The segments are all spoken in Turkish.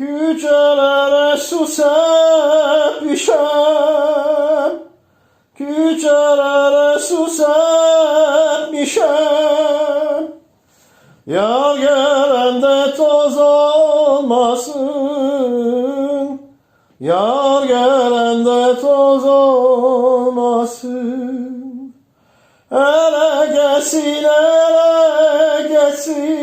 Küçelere su sepmişem Küçelere su sepmişem Yar gelende toz olmasın. Yar gelende toz olmasın. Ele gelsin ele gelsin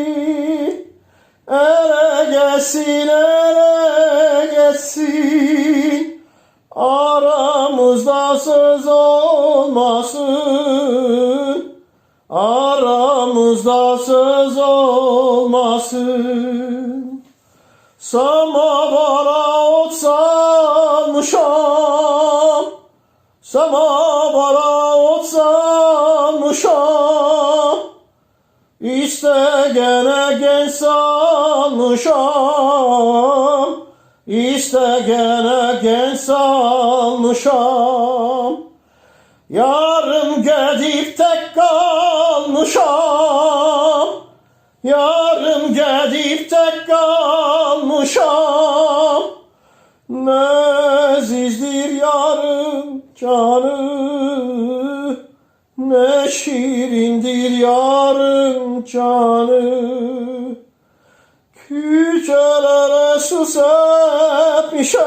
Ele gelsin. Aramızda söz olmasın. Aramızda söz olmasın. Samavara ot salmışam Samavara ot salmışam İste gene gen salmışam. İste gene gen salmışam. Yarım gedip tek kalmışam. Yarım gedip tek kalmışam. Nezizdir yarım canı Ne şirindir yarım canı. Küçelere su sepmişem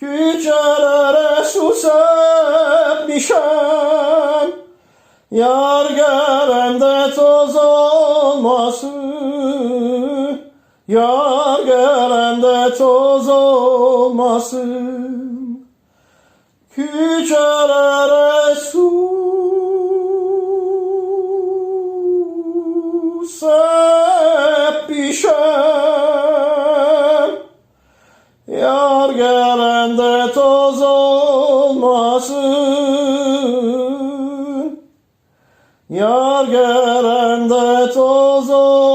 Küçelere su sepmişem Yar gelende toz olmasın. Yar gelende toz olmasın hücre resul seppişem Yar gelende toz olmasın. Yar gelende toz olmasın.